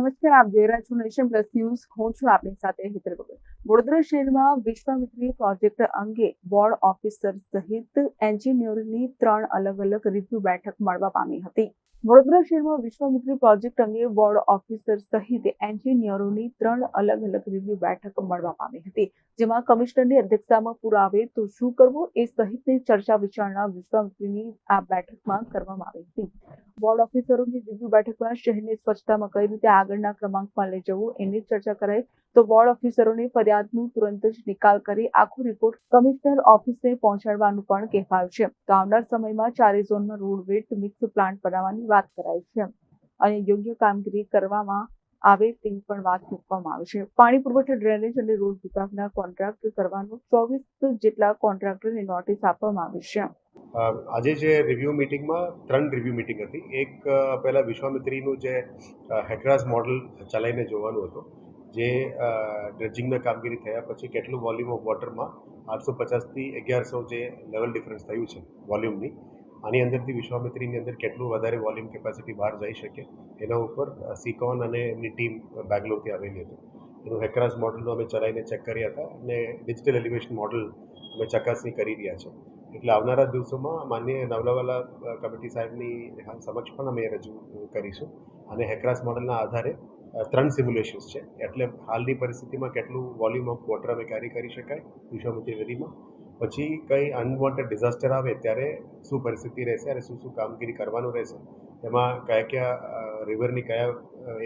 નમસ્કાર, આપ જોઈ રહ્યા છો નેશન પ્લસ ન્યૂઝ. હું છું આપની સાથે હિતર વડોદરા શહેરમાં વિશ્વામિત્રી પ્રોજેક્ટ અંગે બોર્ડ ઓફિસર સહિત એન્જિનિયરની ત્રણ અલગ અલગ રિવ્યુ બેઠક મળવા પામી હતી. વડોદરા શહેરમાં વિશ્વામિત્રી પ્રોજેક્ટ અંગે બોર્ડ ઓફિસર સહિત એન્જિનિયરોની ત્રણ અલગ અલગ રિવ્યુ બેઠક મળવા પામી હતી. જેમાં કમિશનરની અધ્યક્ષતામાં પુરાવે તો શું કરવું એ સહિતની ચર્ચા વિચારણા વિશ્વામિત્રીની આ બેઠકમાં કરવામાં આવી હતી. બોર્ડ ઓફિસરોની રિવ્યુ બેઠકમાં શહેરની સ્વચ્છતામાં કઈ રીતે આગળના ક્રમાંકમાં લઈ જવું એની ચર્ચા કરાઈ. તો બોર્ડ ઓફિસરોની ફરિયાદનું તુરંત જ નિકાલ કરી આખો રિપોર્ટ કમિશનર ઓફિસને પહોંચાડવાનું પણ કહેવાયું છે. તો આવનાર સમયમાં ચારે ઝોનમાં રોડ વેટ મિક્સ પ્લાન્ટ બનાવવાની વાત કરાઈ છે. અને યોગ્ય કામગીરી કરવામાં આવે તેવી પણ વાત મૂકવામાં આવી છે. પાણી પુરવઠા ડ્રેનેજ અને રોડ વિભાગના કોન્ટ્રાક્ટ કરવાનું ચોવીસ જેટલા કોન્ટ્રાક્ટરને નોટિસ આપવામાં આવી છે. આજે જે રિવ્યૂ મિટિંગમાં ત્રણ રિવ્યૂ મિટિંગ હતી. એક પહેલાં વિશ્વામિત્રીનું જે હેકરાસ મોડલ ચલાવીને જોવાનું હતું, જે ડ્રેજિંગના કામગીરી થયા પછી કેટલું વોલ્યુમ ઓફ વોટરમાં આઠસો પચાસથી અગિયારસો જે લેવલ ડિફરન્સ થયું છે વોલ્યુમની આની અંદરથી વિશ્વામિત્રીની અંદર કેટલું વધારે વોલ્યુમ કેપેસિટી બહાર જઈ શકે એના ઉપર સિકોન અને એમની ટીમ બેંગ્લોરથી આવેલી હતી. એનું હેકરાસ મોડલનું અમે ચલાવીને ચેક કર્યા હતા અને ડિજિટલ એલિવેશન મોડલ અમે ચકાસણી કરી રહ્યા છે એટલે આવનારા દિવસોમાં માન્ય નવલાવાલા કમિટી સાહેબની સમક્ષ પણ અમે રજૂ કરીશું. અને હેકરાસ મોડલના આધારે ત્રણ સિમ્યુલેશન્સ છે. એટલે હાલની પરિસ્થિતિમાં કેટલું વોલ્યુમ ઓફ વોટર અમે કેરી કરી શકાય વિશ્વમતી નદીમાં. પછી કંઈ અનવોન્ટેડ ડિઝાસ્ટર આવે ત્યારે શું પરિસ્થિતિ રહેશે અને શું શું કામગીરી કરવાનું રહેશે, એમાં કયા કયા રિવરની કયા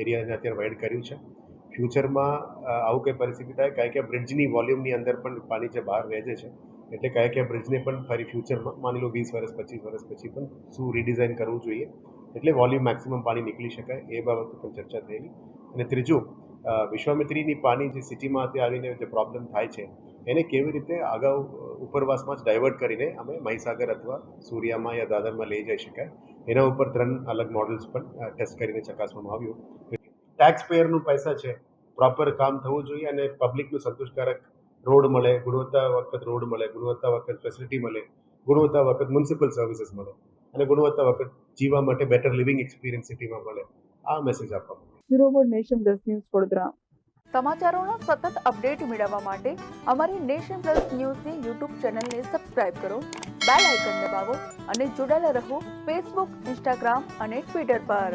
એરિયાને અત્યારે વાઇડ કર્યું છે. ફ્યુચરમાં આવું કંઈ પરિસ્થિતિ થાય, કયા કયા બ્રિજની વોલ્યુમની અંદર પણ પાણી જે બહાર વહેજે છે એટલે કયા કયા બ્રિજને પણ ફરી ફ્યુચરમાં માની લો વીસ વર્ષ પચીસ વર્ષ પછી પણ શું રીડિઝાઇન કરવું જોઈએ. એટલે વોલ્યુમ મેક્સિમમ પાણી નીકળી શકાય એ બાબતે પણ ચર્ચા થયેલી. અને ત્રીજું વિશ્વામિત્રીની પાણી જે સિટીમાંથી આવીને જે પ્રોબ્લેમ થાય છે, એને કેવી રીતે અગાઉ ઉપરવાસમાં જ ડાયવર્ટ કરીને અમે મહીસાગર અથવા સૂર્યામાં યા દાદરમાં લઈ જઈ શકાય. એના ઉપર ત્રણ અલગ મોડલ્સ પણ ટેસ્ટ કરીને ચકાસવામાં આવ્યું. ટેક્સ પેયરનું પૈસા છે પ્રોપર કામ થવું જોઈએ અને પબ્લિકનું સંતોષકારક રોડ મળે ગુણવત્તા વખત રોડ મળે ગુણવત્તા વખત ફેસિલિટી મળે ગુણવત્તા વખત મ્યુનિસિપલ સર્વિસીસ મળે અને ગુણવત્તા વખત જીવવા માટે બેટર લિવિંગ એક્સપિરિયન્સ સિટીમાં મળે. આ મેસેજ આપવામાં bureau board nation plus news Vadodara. સમાચારોના સતત અપડેટ મેળવવા માટે અમારી નેશન પ્લસ ન્યૂઝની યુટ્યુબ ચેનલને સબસ્ક્રાઇબ કરો બેલ આઇકન દબાવો અને જોડાયેલા રહો ફેસબુક ઇન્સ્ટાગ્રામ અને ટ્વિટર પર.